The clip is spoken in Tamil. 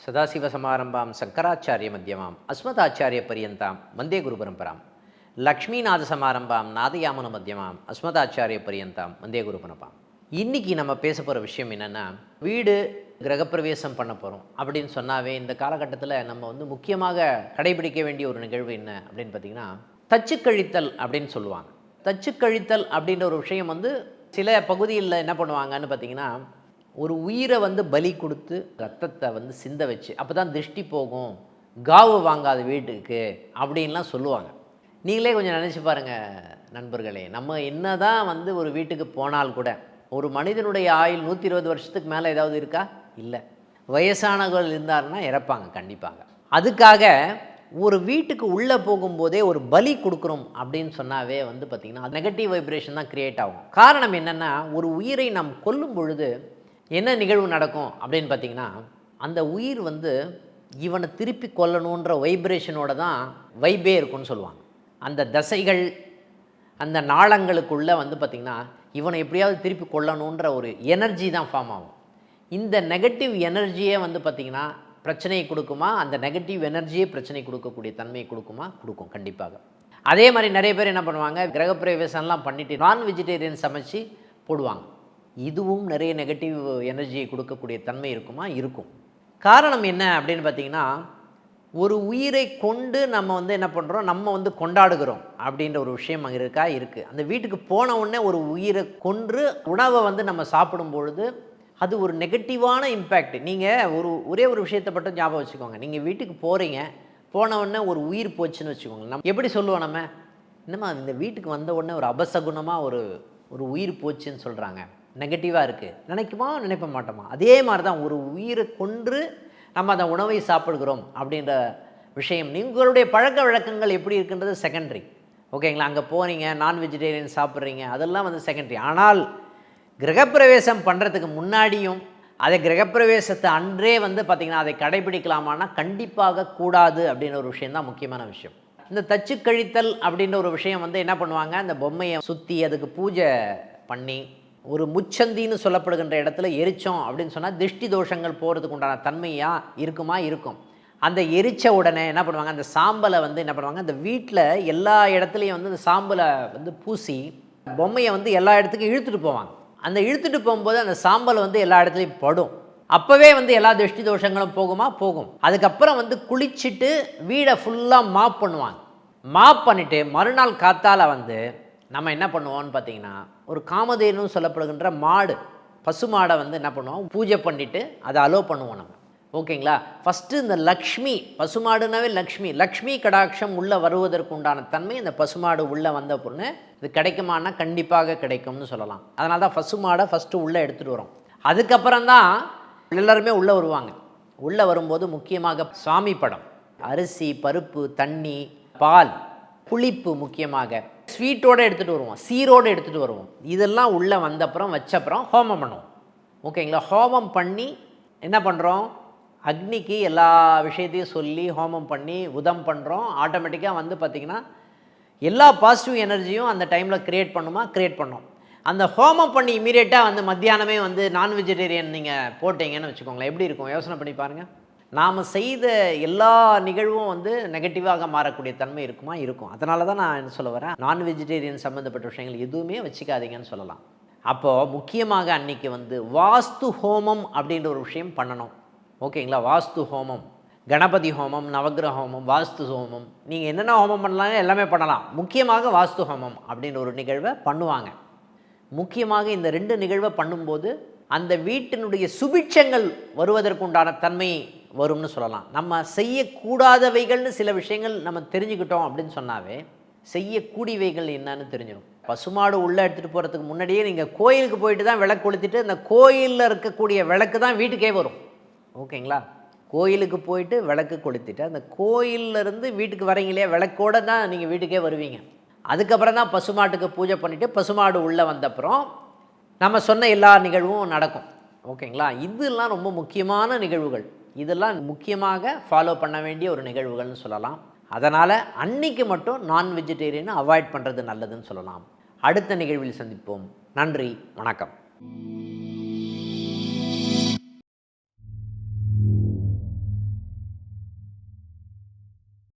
ಸದಾಶಿವಸಮಾರಂಭಾಂ ಶಂಕರಾಚಾರ್ಯ ಮಧ್ಯಮಾಂ ಅಸ್ಮದಾಚಾರ್ಯ ಪರ್ಯಂತಾಂ ವಂದೇ ಗುರುಪರಂಪರಾಂ லக்ஷ்மிநாத சமாரம்பாம் நாதயாமன மத்தியமாம் அஸ்மதாச்சாரிய பரியந்தாம் வந்தே குருபனப்பாம் இன்றைக்கி நம்ம பேச போகிற விஷயம் என்னென்னா வீடு கிரகப்பிரவேசம் பண்ண போகிறோம் அப்படின்னு சொன்னாவே இந்த காலகட்டத்தில் நம்ம வந்து முக்கியமாக கடைபிடிக்க வேண்டிய ஒரு நிகழ்வு என்ன அப்படின்னு பார்த்திங்கன்னா தச்சு கழித்தல் அப்படின்னு சொல்லுவாங்க. தச்சு கழித்தல் அப்படின்ற ஒரு விஷயம் வந்து சில பகுதிகளில் என்ன பண்ணுவாங்கன்னு பார்த்திங்கன்னா ஒரு உயிரை வந்து பலி கொடுத்து ரத்தத்தை வந்து சிந்த வச்சு அப்போ தான் திருஷ்டி போகும். காவு வாங்காத வீட்டுக்கு அப்படின்லாம் சொல்லுவாங்க. நீங்களே கொஞ்சம் நினச்சி பாருங்கள் நண்பர்களே. நம்ம என்ன தான் வந்து ஒரு வீட்டுக்கு போனால் கூட ஒரு மனிதனுடைய ஆயுள் நூற்றி இருபது வருஷத்துக்கு மேலே ஏதாவது இருக்கா? இல்லை. வயசானவர்கள் இருந்தாருன்னா இறப்பாங்க கண்டிப்பாங்க அதுக்காக ஒரு வீட்டுக்கு உள்ளே போகும்போதே ஒரு பலி கொடுக்குறோம் அப்படின்னு சொன்னாவே வந்து பார்த்திங்கன்னா நெகட்டிவ் வைப்ரேஷன் தான் க்ரியேட் ஆகும். காரணம் என்னென்னா ஒரு உயிரை நாம் கொல்லும் பொழுது என்ன நிகழ்வு நடக்கும் அப்படின்னு பார்த்தீங்கன்னா அந்த உயிர் வந்து இவனை திருப்பி கொல்லணுன்ற வைப்ரேஷனோட தான் வைபே இருக்கும்னு சொல்லுவாங்க. அந்த தசைகள் அந்த நாளங்களுக்குள்ளே வந்து பார்த்திங்கன்னா இவனை எப்படியாவது திருப்பி கொல்லணுன்ற ஒரு எனர்ஜி தான் ஃபார்ம் ஆகும். இந்த நெகட்டிவ் எனர்ஜியே வந்து பார்த்திங்கன்னா பிரச்சனையை கொடுக்குமா? அந்த நெகட்டிவ் எனர்ஜியே பிரச்சனை கொடுக்கக்கூடிய தன்மையை கொடுக்குமா? கொடுக்கும் கண்டிப்பாக. அதே மாதிரி நிறைய பேர் என்ன பண்ணுவாங்க? கிரகப்பிரவேசம்லாம் பண்ணிவிட்டு நான் வெஜிடேரியன் சமைச்சு போடுவாங்க. இதுவும் நிறைய நெகட்டிவ் எனர்ஜியை கொடுக்கக்கூடிய தன்மை இருக்குமா? இருக்கும். காரணம் என்ன அப்படின்னு பார்த்தீங்கன்னா ஒரு உயிரை கொண்டு நம்ம வந்து என்ன பண்ணுறோம் நம்ம வந்து கொண்டாடுகிறோம் அப்படின்ற ஒரு விஷயம் அங்கே இருக்கா? இருக்குது அந்த வீட்டுக்கு போன உடனே ஒரு உயிரை கொன்று உணவை வந்து நம்ம சாப்பிடும் பொழுது அது ஒரு நெகட்டிவான இம்பேக்ட் நீங்கள் ஒரு ஒரே ஒரு விஷயத்தை மட்டும் ஞாபகம் வச்சுக்கோங்க. நீங்கள் வீட்டுக்கு போகிறீங்க போன உடனே ஒரு உயிர் போச்சுன்னு வச்சுக்கோங்க. நம்ம எப்படி சொல்லுவோம் நம்ம? என்னம்மா இந்த வீட்டுக்கு வந்த உடனே ஒரு அபசகுணமாக ஒரு ஒரு உயிர் போச்சுன்னு சொல்கிறாங்க நெகட்டிவாக இருக்குது நினைக்குமா நினைப்ப மாட்டோமா? அதே மாதிரி தான் ஒரு உயிரை கொன்று நம்ம அந்த உணவை சாப்பிடுகிறோம் அப்படின்ற விஷயம். உங்களுடைய பழக்க வழக்கங்கள் எப்படி இருக்குன்றது செகண்டரி ஓகேங்களா? அங்கே போனீங்க நான் வெஜிடேரியன் சாப்பிட்றீங்க அதெல்லாம் வந்து செகண்டரி ஆனால் கிரகப்பிரவேசம் பண்ணுறதுக்கு முன்னாடியும் அதை கிரகப்பிரவேசத்தை அன்றே வந்து பார்த்திங்கன்னா அதை கடைபிடிக்கலாமான்னா கண்டிப்பாக கூடாது அப்படின்ற ஒரு விஷயம் தான் முக்கியமான விஷயம். இந்த தச்சு கழித்தல் அப்படின்ற ஒரு விஷயம் வந்து என்ன பண்ணுவாங்க? அந்த பொம்மையை சுற்றி அதுக்கு பூஜை பண்ணி ஒரு முச்சந்தின்னு சொல்லப்படுகின்ற இடத்துல எரிச்சோம் அப்படின்னு சொன்னால் திருஷ்டி தோஷங்கள் போகிறதுக்கு உண்டான தன்மையாக இருக்குமா? இருக்கும். அந்த எரிச்ச உடனே என்ன பண்ணுவாங்க? அந்த சாம்பலை வந்து என்ன பண்ணுவாங்க? அந்த வீட்டில் எல்லா இடத்துலையும் வந்து அந்த சாம்பலை வந்து பூசி பொம்மையை வந்து எல்லா இடத்துக்கும் இழுத்துட்டு போவாங்க. அந்த இழுத்துட்டு போகும்போது அந்த சாம்பல் வந்து எல்லா இடத்துலையும் படும். அப்போவே வந்து எல்லா திருஷ்டி தோஷங்களும் போகுமா? போகும். அதுக்கப்புறம் வந்து குளிச்சுட்டு வீடை ஃபுல்லாக மாப் பண்ணுவாங்க. மாப் பண்ணிவிட்டு மறுநாள் காத்தால் வந்து நம்ம என்ன பண்ணுவோம்னு பார்த்தீங்கன்னா ஒரு காமதேனு சொல்லப்படுகின்ற மாடு பசு மாடை வந்து என்ன பண்ணுவோம்? பூஜை பண்ணிவிட்டு அதை அலோ பண்ணுவோம் நம்ம. ஓகேங்களா? ஃபஸ்ட்டு இந்த லக்ஷ்மி பசுமாடுனாவே லக்ஷ்மி. லக்ஷ்மி கடாட்சம் உள்ளே வருவதற்கு உண்டான தன்மை இந்த பசுமாடு உள்ளே வந்த பொண்ணு இது கிடைக்குமானா கண்டிப்பாக கிடைக்கும்னு சொல்லலாம். அதனால தான் பசுமாடை ஃபஸ்ட்டு உள்ளே எடுத்துகிட்டு வரோம். அதுக்கப்புறம் தான் எல்லாருமே உள்ளே வருவாங்க. உள்ளே வரும்போது முக்கியமாக சாமி படம் அரிசி பருப்பு தண்ணி பால் புளிப்பு முக்கியமாக. ஸ்வீட்டோடு எடுத்துகிட்டு வருவோம். சீரோடு எடுத்துகிட்டு வருவோம். இதெல்லாம் உள்ளே வந்தப்புறம் வச்சப்புறம் ஹோமம் பண்ணுவோம். ஓகேங்களா? ஹோமம் பண்ணி என்ன பண்ணுறோம் அக்னிக்கு எல்லா விஷயத்தையும் சொல்லி ஹோமம் பண்ணி உதம் பண்ணுறோம் ஆட்டோமேட்டிக்காக வந்து பார்த்திங்கன்னா எல்லா பாசிட்டிவ் எனர்ஜியும் அந்த டைமில் க்ரியேட் பண்ணுமா? க்ரியேட் பண்ணோம். அந்த ஹோமம் பண்ணி இமீடியட்டாக வந்து மத்தியானமே வந்து நான் வெஜிடேரியன் நீங்கள் போட்டீங்கன்னு வச்சுக்கோங்களேன். எப்படி இருக்கும்? யோசனை பண்ணி பாருங்கள் நாம் செய்த எல்லா நிகழ்வும் வந்து நெகட்டிவாக மாறக்கூடிய தன்மை இருக்குமா? இருக்கும். அதனால தான் நான் என்ன சொல்ல வரேன்? நான் வெஜிடேரியன் சம்மந்தப்பட்ட விஷயங்கள் எதுவுமே வச்சுக்காதீங்கன்னு சொல்லலாம். அப்போது முக்கியமாக அன்னைக்கு வந்து வாஸ்து ஹோமம் அப்படின்ற ஒரு விஷயம் பண்ணணும். ஓகேங்களா? வாஸ்து ஹோமம். கணபதி ஹோமம் நவகிரக ஹோமம் வாஸ்து ஹோமம். நீங்கள் என்னென்ன ஹோமம் பண்ணலாம் எல்லாமே பண்ணலாம். முக்கியமாக வாஸ்து ஹோமம் அப்படின்ற ஒரு நிகழ்வை பண்ணுவாங்க. முக்கியமாக இந்த ரெண்டு நிகழ்வை பண்ணும்போது அந்த வீட்டினுடைய சுபிட்சங்கள் வருவதற்குண்டான தன்மை வரும்னு சொல்லலாம். நம்ம செய்யக்கூடாதவைகள்னு சில விஷயங்கள் நம்ம தெரிஞ்சுக்கிட்டோம் அப்படின்னு சொன்னாவே செய்யக்கூடியவைகள் என்னன்னு தெரிஞ்சிடும். பசுமாடு உள்ளே எடுத்துகிட்டு போகிறதுக்கு முன்னாடியே நீங்கள் கோயிலுக்கு போயிட்டு தான் விளக்கு கொளுத்திட்டு அந்த கோயிலில் இருக்கக்கூடிய விளக்கு தான் வீட்டுக்கே வரும். ஓகேங்களா? கோயிலுக்கு போயிட்டு விளக்கு கொளுத்திட்டு அந்த கோயிலிருந்து வீட்டுக்கு வரீங்களே விளக்கோடு தான் நீங்கள் வீட்டுக்கே வருவீங்க. அதுக்கப்புறம் தான் பசுமாட்டுக்கு பூஜை பண்ணிவிட்டு பசுமாடு உள்ளே வந்தப்புறம் நம்ம சொன்ன எல்லா நிகழ்வும் நடக்கும். ஓகேங்களா? இதெல்லாம் ரொம்ப முக்கியமான நிகழ்வுகள். இதெல்லாம் முக்கியமாக ஃபாலோ பண்ண வேண்டிய ஒரு நிகழ்வுகள்னு சொல்லலாம். அதனால் அன்னைக்கு மட்டும் நான் வெஜிடேரியனை அவாய்ட் பண்ணுறது நல்லதுன்னு சொல்லலாம். அடுத்த நிகழ்வில் சந்திப்போம். நன்றி. வணக்கம்.